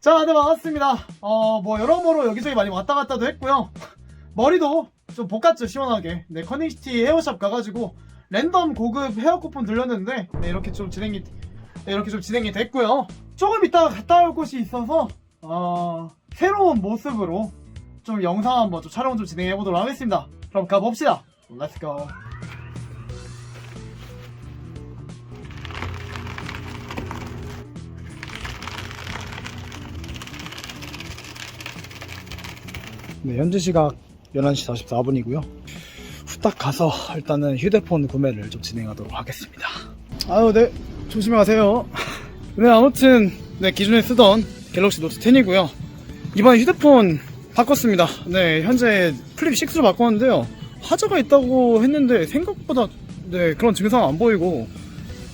자, 네, 반갑습니다. 어, 뭐, 여러모로 여기저기 많이 왔다 갔다도 했고요. 머리도 좀 볶았죠, 시원하게. 네, 커넥시티 헤어샵 가가지고, 랜덤 고급 헤어 쿠폰 들렸는데, 네, 이렇게 좀 진행이, 네, 이렇게 좀 진행이 됐고요. 조금 이따가 갔다 올 곳이 있어서, 어, 새로운 모습으로 좀 영상 한번 좀 촬영 좀 진행해 보도록 하겠습니다. 그럼 가봅시다. Let's go. 네, 현재 시각 11시 44분이고요. 후딱 가서 일단은 휴대폰 구매를 좀 진행하도록 하겠습니다. 아유, 네. 조심히 가세요. 네, 아무튼, 네, 기존에 쓰던 갤럭시 노트 10이고요. 이번에 휴대폰 바꿨습니다. 네, 현재 플립 6로 바꿨는데요. 화자가 있다고 했는데 생각보다 네, 그런 증상 안 보이고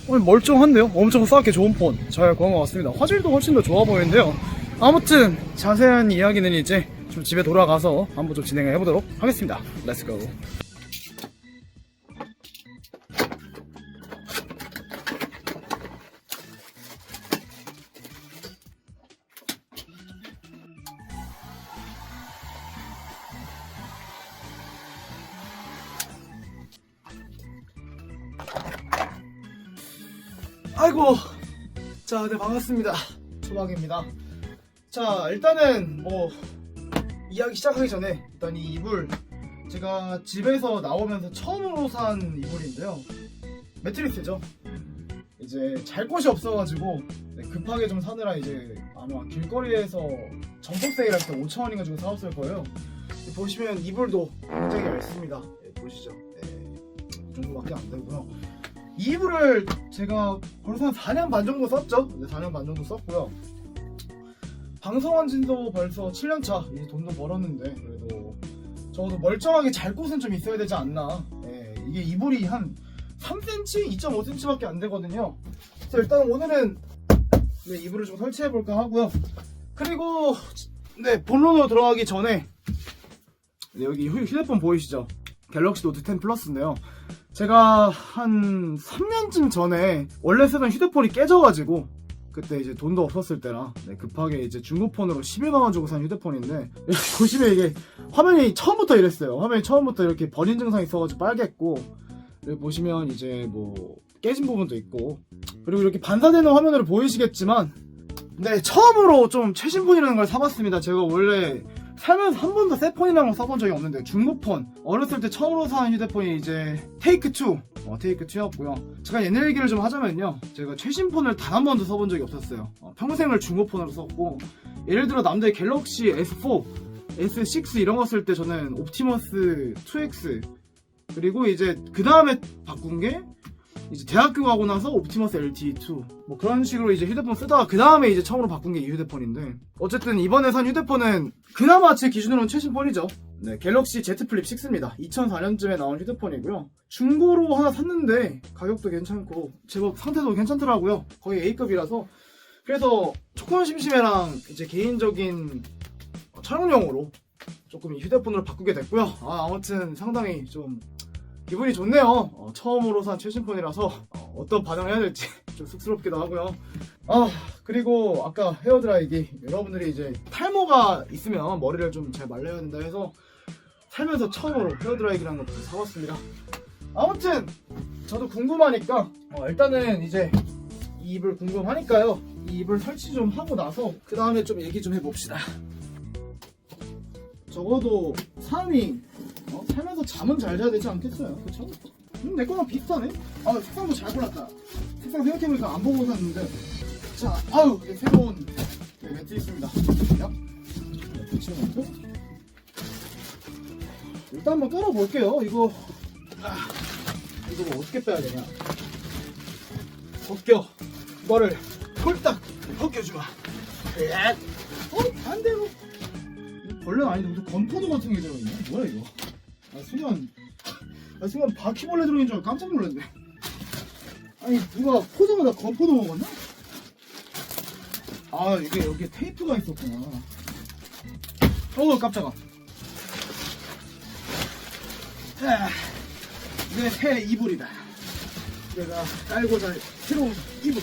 오늘 멀쩡한데요? 엄청 싸게 좋은 폰 잘 구한 것 같습니다. 화질도 훨씬 더 좋아 보이는데요. 아무튼 자세한 이야기는 이제 좀 집에 돌아가서 한번 좀 진행해 보도록 하겠습니다. 렛츠고. 아이고. 자, 네, 반갑습니다. 초박입니다. 자, 일단은 뭐 이야기 시작하기 전에 일단 이 이불 제가 집에서 나오면서 처음으로 산 이불인데요. 매트리스죠. 이제 잘 곳이 없어가지고 네, 급하게 좀 사느라 이제 아마 길거리에서 정품 세일할 때 5천 원인가 주고 사왔을 거예요. 보시면 이불도 굉장히 얇습니다. 네, 보시죠. 네, 이 정도밖에 안 되고요. 이 이불을 제가 벌써 한 4년 반 정도 썼죠. 네, 4년 반 정도 썼고요. 방송한 지도 벌써 7년 차. 이제 돈도 벌었는데, 그래도 적어도 멀쩡하게 잘 곳은 좀 있어야 되지 않나. 예, 이게 이불이 한 3cm, 2.5cm밖에 안 되거든요. 그래서 일단 오늘은 네, 이불을 좀 설치해 볼까 하고요. 그리고, 네, 본론으로 들어가기 전에, 네, 여기 휴- 휴대폰 보이시죠? 갤럭시 노트 10 플러스인데요. 제가 한 3년쯤 전에 원래 쓰던 휴대폰이 깨져가지고 그때 이제 돈도 없었을 때라. 네, 급하게 이제 중고폰으로 11만 원 주고 산 휴대폰인데 보시면 이게 화면이 처음부터 이랬어요. 화면이 처음부터 이렇게 버린 증상이 있어가지고 빨갰고 보시면 이제 뭐 깨진 부분도 있고 그리고 이렇게 반사되는 화면으로 보이시겠지만 네 처음으로 좀 최신 폰이라는 걸 사봤습니다. 제가 원래 살면서 한 번도 새거 써본 적이 없는데 중고폰. 어렸을 때 처음으로 산 휴대폰이 이제 테이크 2 어, 테이크 2였고요. 제가 옛날 얘기를 좀 하자면요. 제가 최신 폰을 단 한 번도 써본 적이 없었어요. 어, 평생을 중고폰으로 썼고 예를 들어 남들 갤럭시 S4 S6 이런 거 쓸 때 저는 옵티머스 2X 그리고 이제 그 다음에 바꾼 게 이제 대학교 가고 나서 옵티머스 LTE2 뭐 그런 식으로 이제 휴대폰 쓰다가 그 다음에 이제 처음으로 바꾼 게 이 휴대폰인데 어쨌든 이번에 산 휴대폰은 그나마 제 기준으로는 최신 폰이죠. 네 갤럭시 Z 플립 6입니다. 2004년쯤에 나온 휴대폰이고요. 중고로 하나 샀는데 가격도 괜찮고 제법 상태도 괜찮더라고요. 거의 A급이라서. 그래서 조금 심심해랑 이제 개인적인 어, 촬영용으로 조금 이 휴대폰으로 바꾸게 됐고요. 아 아무튼 상당히 좀 기분이 좋네요. 어, 처음으로 산 최신폰이라서 어, 떤 반응을 해야 될지 좀 쑥스럽기도 하고요. 아 그리고 아까 헤어드라이기 여러분들이 이제 탈모가 있으면 머리를 좀 잘 말려야 된다 해서 살면서 처음으로 헤어드라이기라는 것도 사봤습니다. 아무튼 저도 궁금하니까 어, 일단은 이제 이 입을 궁금하니까요. 이 입을 설치 좀 하고 나서 그 다음에 좀 얘기 좀 해봅시다. 적어도 사람이 어, 살면서 잠은 잘 자야 되지 않겠어요? 그쵸? 음, 내 거랑 비슷하네? 아, 색상도 잘 골랐다. 색상 생각해보니까 안 보고 샀는데. 자, 아유, 네, 새로운 네, 매트 있습니다. 야, 매트 치워놓고. 일단 한번 깔아볼게요. 이거, 아, 이거 뭐 어떻게 빼야 되냐. 벗겨. 이거를 홀딱 벗겨주마. 에 어, 안 돼요. 벌레는 아닌데 무슨 건포도 같은 게 들어있네? 뭐야 이거? 아 순간 아 순간 바퀴벌레 들어있는 줄 깜짝 놀랐네. 아니 누가 포장하다 건포도 먹었나? 아 이게 여기 테이프가 있었구나. 어우 깜짝아. 자 이게 새 이불이다. 내가 깔고 잘 새로운 이불.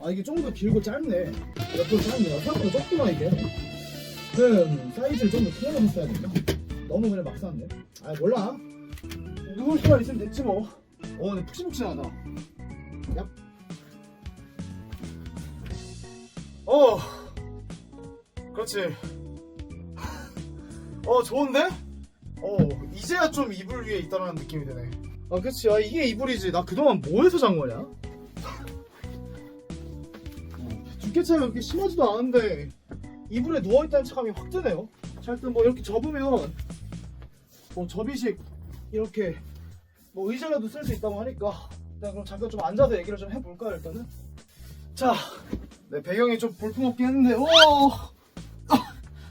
아 이게 좀 더 길고 짧네. 옆으로 짧네요 생각보다 좁구나 이게 그 사이즈를 좀 더 크게 했어야 된다. 너무 그냥 막 샀네. 아 몰라. 누울 수만 있으면 됐지 뭐 어 근데 푹신푹신하다. 얍. 어. 그렇지. 어 좋은데? 어 이제야 좀 이불 위에 있다라는 느낌이 드네. 아 그치. 아 이게 이불이지. 나 그동안 뭐 해서 잔 거냐? 어, 두께 차이가 그렇게 심하지도 않은데 이불에 누워있다는 척함이 확 드네요. 자 일단 뭐 이렇게 접으면 뭐 접이식 이렇게 뭐 의자라도 쓸 수 있다고 하니까 일단 그럼 잠깐 좀 앉아서 얘기를 좀 해볼까요 일단은? 자 네, 배경이 좀 볼품없긴 했는데 오!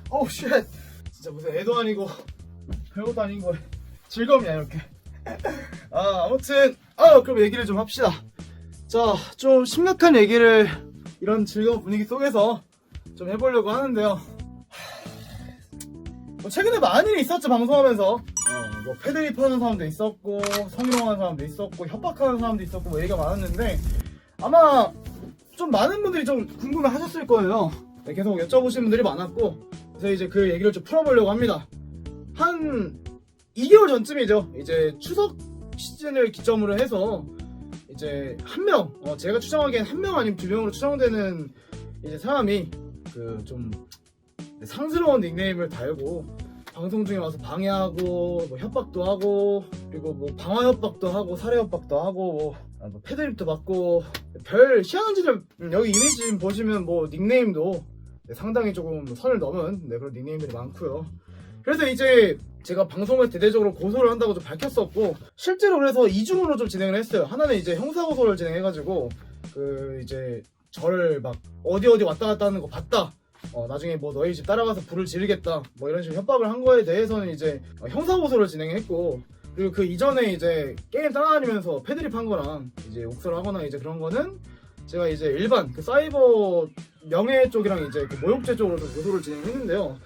어우 쉣! 진짜 무슨 애도 아니고 별것도 아닌 거에 즐거움이야 이렇게. 아 아무튼 아 그럼 얘기를 좀 합시다. 자 좀 심각한 얘기를 이런 즐거운 분위기 속에서 좀 해보려고 하는데요. 뭐 최근에 많은 일이 있었죠 방송하면서. 어, 뭐 패드립 하는 사람도 있었고 성희롱하는 사람도 있었고 협박하는 사람도 있었고 뭐 얘기가 많았는데 아마 좀 많은 분들이 좀 궁금해 하셨을 거예요. 네, 계속 여쭤보시는 분들이 많았고 그래서 이제 그 얘기를 좀 풀어보려고 합니다. 한 2개월 전쯤이죠. 이제 추석 시즌을 기점으로 해서 이제 한 명, 어, 제가 추정하기엔 한 명 아니면 두 명으로 추정되는 이제 사람이 그 좀 상스러운 닉네임을 달고 방송 중에 와서 방해하고 뭐 협박도 하고 그리고 뭐 방화 협박도 하고 살해 협박도 하고 뭐, 아, 뭐 패드립도 받고 별 희한한 짓을 음, 여기 이미지 보시면 뭐 닉네임도 네, 상당히 조금 선을 넘은 네, 그런 닉네임들이 많고요. 그래서 이제 제가 방송을 대대적으로 고소를 한다고 좀 밝혔었고 실제로 그래서 이중으로 좀 진행을 했어요. 하나는 이제 형사 고소를 진행해가지고 그 이제 저를 막 어디 어디 왔다 갔다 하는 거 봤다. 어, 나중에 뭐 너희 집 따라가서 불을 지르겠다. 뭐 이런 식으로 협박을 한 거에 대해서는 이제 어, 형사 고소를 진행했고 그리고 그 이전에 이제 게임 따라다니면서 패드립 한 거랑 이제 옥소를 하거나 이제 그런 거는 제가 이제 일반 그 사이버 명예 쪽이랑 이제 그 모욕죄 쪽으로 좀 고소를 진행했는데요.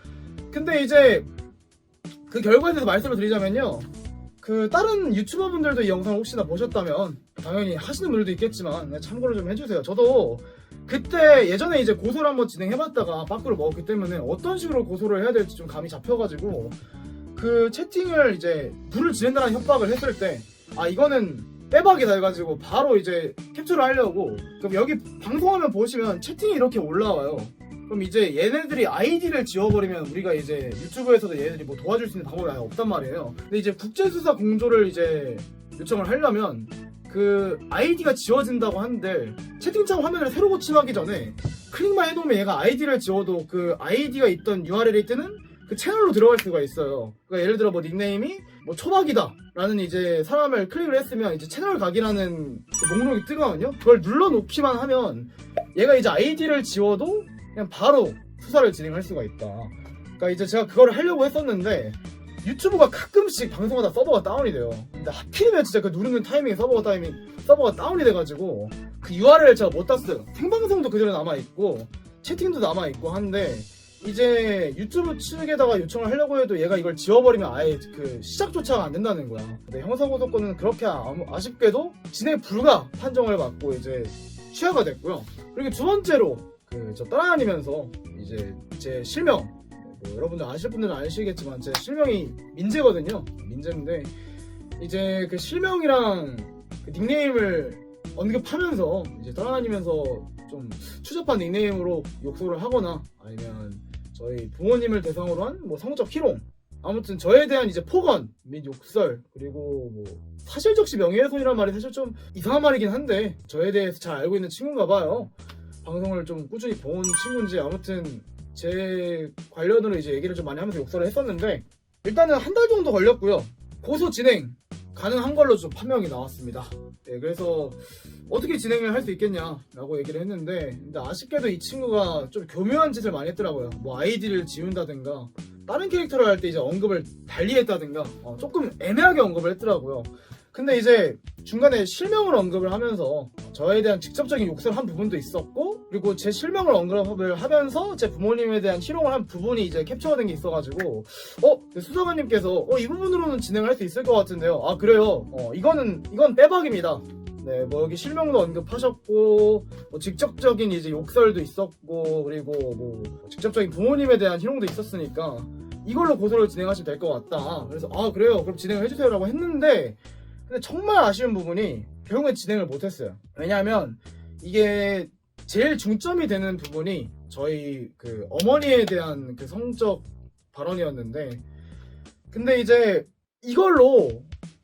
근데 이제 그 결과에 대해서 말씀을 드리자면요. 그 다른 유튜버 분들도 이 영상을 혹시나 보셨다면 당연히 하시는 분들도 있겠지만 참고를 좀 해주세요. 저도 그때 예전에 이제 고소를 한번 진행해봤다가 빠꾸를 먹었기 때문에 어떤 식으로 고소를 해야 될지 좀 감이 잡혀가지고 그 채팅을 이제 불을 지른다는 협박을 했을 때 아 이거는 빼박이다 해가지고 바로 이제 캡처를 하려고 그럼 여기 방송화면 보시면 채팅이 이렇게 올라와요. 그럼 이제 얘네들이 아이디를 지워버리면 우리가 이제 유튜브에서도 얘네들이 뭐 도와줄 수 있는 방법이 아예 없단 말이에요. 근데 이제 국제수사 공조를 이제 요청을 하려면 그 아이디가 지워진다고 하는데 채팅창 화면을 새로 고침하기 전에 클릭만 해놓으면 얘가 아이디를 지워도 그 아이디가 있던 URL이 뜨는 그 채널로 들어갈 수가 있어요. 그러니까 예를 들어 뭐 닉네임이 뭐 초박이다 라는 이제 사람을 클릭을 했으면 이제 채널 각이라는 그 목록이 뜨거든요. 그걸 눌러놓기만 하면 얘가 이제 아이디를 지워도 그냥 바로 수사를 진행할 수가 있다. 그러니까 이제 제가 그거를 하려고 했었는데 유튜브가 가끔씩 방송하다 서버가 다운이 돼요. 근데 하필이면 진짜 그 누르는 타이밍에 서버가 타이밍 서버가 다운이 돼가지고 그 URL 제가 못 땄어요. 생방송도 그대로 남아 있고 채팅도 남아 있고 한데 이제 유튜브 측에다가 요청을 하려고 해도 얘가 이걸 지워버리면 아예 그 시작조차가 안 된다는 거야. 근데 형사고소권은 그렇게 아쉽게도 진행 불가 판정을 받고 이제 취하가 됐고요. 그리고 두 번째로 그 저 따라다니면서 이제 제 실명 뭐 여러분들 아실 분들은 아시겠지만 제 실명이 민재거든요. 민재인데 이제 그 실명이랑 그 닉네임을 언급하면서 이제 따라다니면서 좀 추접한 닉네임으로 욕설을 하거나 아니면 저희 부모님을 대상으로 한 뭐 성적 희롱 아무튼 저에 대한 이제 폭언 및 욕설 그리고 뭐 사실적시 명예훼손이란 말이 사실 좀 이상한 말이긴 한데 저에 대해서 잘 알고 있는 친구인가 봐요 방송을 좀 꾸준히 본 친구인지 아무튼 제 관련으로 이제 얘기를 좀 많이 하면서 욕설을 했었는데 일단은 한 달 정도 걸렸고요. 고소 진행 가능한 걸로 좀 판명이 나왔습니다. 네, 그래서 어떻게 진행을 할 수 있겠냐라고 얘기를 했는데 근데 아쉽게도 이 친구가 좀 교묘한 짓을 많이 했더라고요. 뭐 아이디를 지운다든가 다른 캐릭터를 할 때 이제 언급을 달리 했다든가 어, 조금 애매하게 언급을 했더라고요 근데 이제 중간에 실명을 언급을 하면서 저에 대한 직접적인 욕설을 한 부분도 있었고 그리고 제 실명을 언급을 하면서 제 부모님에 대한 희롱을 한 부분이 이제 capture가 된 게 있어가지고 어 수사관님께서 어, 이 부분으로는 진행을 할 수 있을 것 같은데요. 아 그래요. 어 이거는 이건 빼박입니다. 네, 뭐 여기 실명도 언급하셨고, 뭐 직접적인 이제 욕설도 있었고, 그리고 뭐 직접적인 부모님에 대한 희롱도 있었으니까 이걸로 고소를 진행하시면 될 것 같다. 그래서 아 그래요, 그럼 진행을 해주세요라고 했는데, 근데 정말 아쉬운 부분이 결국엔 진행을 못했어요. 왜냐하면 이게 제일 중점이 되는 부분이 저희 그 어머니에 대한 그 성적 발언이었는데, 근데 이제 이걸로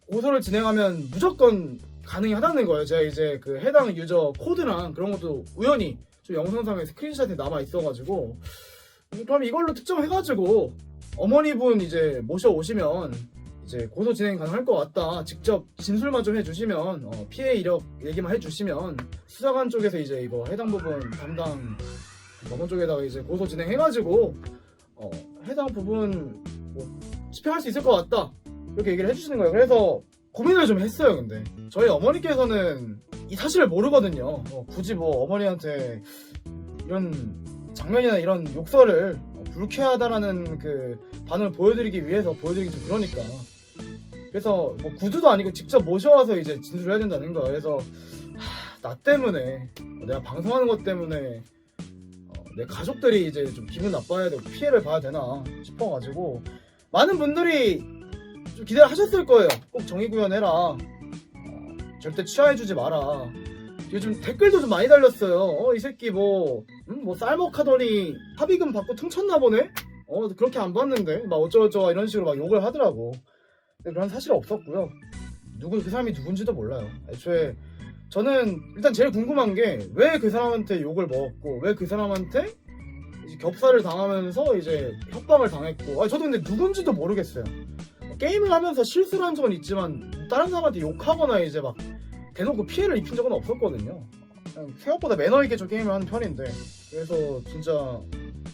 고소를 진행하면 무조건 가능하다는 거예요. 제가 이제 그 해당 유저 코드랑 그런 것도 우연히 좀 영상상에 스크린샷이 남아 있어가지고 그럼 이걸로 특정해가지고 어머니분 이제 모셔오시면 이제 고소 진행 가능할 것 같다. 직접 진술만 좀 해주시면 어, 피해 이력 얘기만 해주시면 수사관 쪽에서 이제 이거 해당 부분 담당 법원 쪽에다가 이제 고소 진행해가지고 어, 해당 부분 뭐 집행할 수 있을 것 같다. 이렇게 얘기를 해주시는 거예요. 그래서 고민을 좀 했어요, 근데. 저희 어머니께서는 이 사실을 모르거든요. 어, 굳이 뭐 어머니한테 이런 장면이나 이런 욕설을 어, 불쾌하다라는 그 반응을 보여드리기 위해서 보여드리기 좀 그러니까. 그래서 뭐 구두도 아니고 직접 모셔와서 이제 진술을 해야 된다는 거예요. 그래서 하, 나 때문에 어, 내가 방송하는 것 때문에 어, 내 가족들이 이제 좀 기분 나빠야 되고 피해를 봐야 되나 싶어가지고 많은 분들이 좀 기대를 하셨을 거예요. 꼭 정의 구현해라. 어, 절대 취하해주지 마라. 요즘 댓글도 좀 많이 달렸어요. 어, 이 새끼 뭐, 음, 뭐 쌀먹하더니 합의금 받고 퉁쳤나 보네? 어, 그렇게 안 봤는데? 막 어쩌고저쩌고 이런 식으로 막 욕을 하더라고. 그런 사실은 없었고요. 누구, 그 사람이 누군지도 몰라요. 애초에 저는 일단 제일 궁금한 게 왜 그 사람한테 욕을 먹었고, 왜 그 사람한테 이제 겹살을 당하면서 이제 협박을 당했고, 아, 저도 근데 누군지도 모르겠어요. 게임을 하면서 실수를 한 적은 있지만 다른 사람한테 욕하거나 이제 막 대놓고 피해를 입힌 적은 없었거든요. 생각보다 매너 있게 저 게임을 하는 편인데 그래서 진짜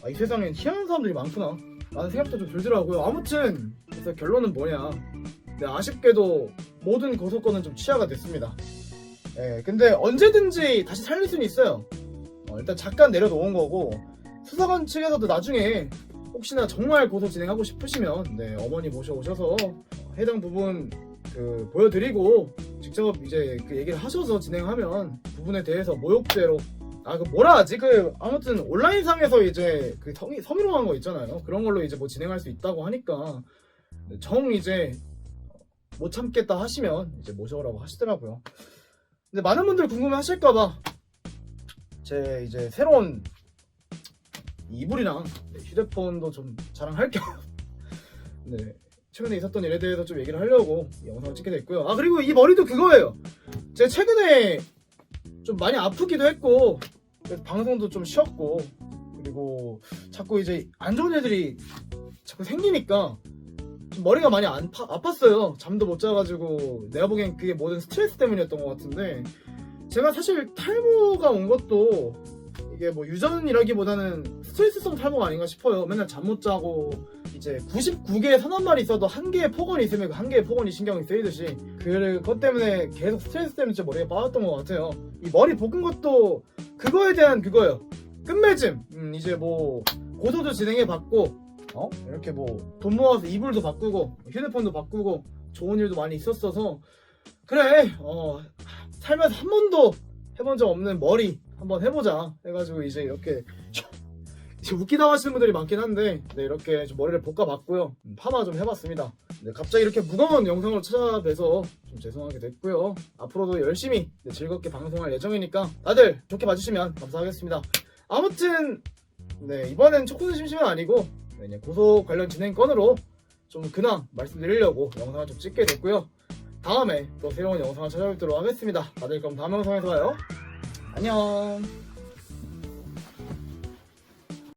아, 이 세상엔 희한한 사람들이 많구나 라는 생각도 좀 들더라고요. 아무튼 그래서 결론은 뭐냐. 네, 아쉽게도 모든 고소건은 좀 취하가 됐습니다. 예, 근데 언제든지 다시 살릴 수는 있어요. 어, 일단 잠깐 내려놓은 거고 수사관 측에서도 나중에 혹시나 정말 고소 진행하고 싶으시면 네, 어머니 모셔오셔서 해당 부분 그 보여드리고 직접 이제 그 얘기를 하셔서 진행하면 부분에 대해서 모욕죄로 아 그 뭐라 하지 그 아무튼 온라인상에서 이제 그 성희, 성희롱 한 거 있잖아요 그런 걸로 이제 뭐 진행할 수 있다고 하니까 정 이제 못 참겠다 하시면 이제 모셔오라고 하시더라고요 근데 많은 분들 궁금해 하실까봐 제 이제 새로운 이불이랑 네, 휴대폰도 좀 자랑할 겸 네, 최근에 있었던 일에 대해서 좀 얘기를 하려고 이 영상을 찍게 됐고요. 아 그리고 이 머리도 그거예요. 제가 최근에 좀 많이 아프기도 했고 방송도 좀 쉬었고 그리고 자꾸 이제 안 좋은 일들이 자꾸 생기니까 좀 머리가 많이 안 파- 아팠어요. 잠도 못 자가지고 내가 보기엔 그게 모든 스트레스 때문이었던 것 같은데 제가 사실 탈모가 온 것도 이게 뭐 유전이라기보다는 스트레스성 탈모가 아닌가 싶어요. 맨날 잠 못 자고 이제 99개의 선한말이 있어도 한 개의 폭언이 있으면 그 한 개의 폭언이 신경이 쓰이듯이 그것 때문에 계속 스트레스 때문에 진짜 머리가 빠졌던 것 같아요. 이 머리 볶은 것도 그거에 대한 그거예요. 끝맺음. 음, 이제 뭐 고소도 진행해 봤고 어 이렇게 뭐 돈 모아서 이불도 바꾸고 휴대폰도 바꾸고 좋은 일도 많이 있었어서 그래 어 살면서 한 번도 해본 적 없는 머리 한번 해보자. 해가지고 이제 이렇게 웃기다 하시는 분들이 많긴 한데 네, 이렇게 좀 머리를 볶아봤고요. 음, 파마 좀 해봤습니다. 네, 갑자기 이렇게 무거운 영상을 찾아뵈서 좀 죄송하게 됐고요. 앞으로도 열심히 네, 즐겁게 방송할 예정이니까 다들 좋게 봐주시면 감사하겠습니다. 아무튼 네 이번엔 초코는 심심은 아니고 네, 고소 관련 진행 건으로 좀 근황 말씀드리려고 영상을 좀 찍게 됐고요. 다음에 또 새로운 영상을 찾아뵙도록 하겠습니다. 다들 그럼 다음 영상에서 봐요 안녕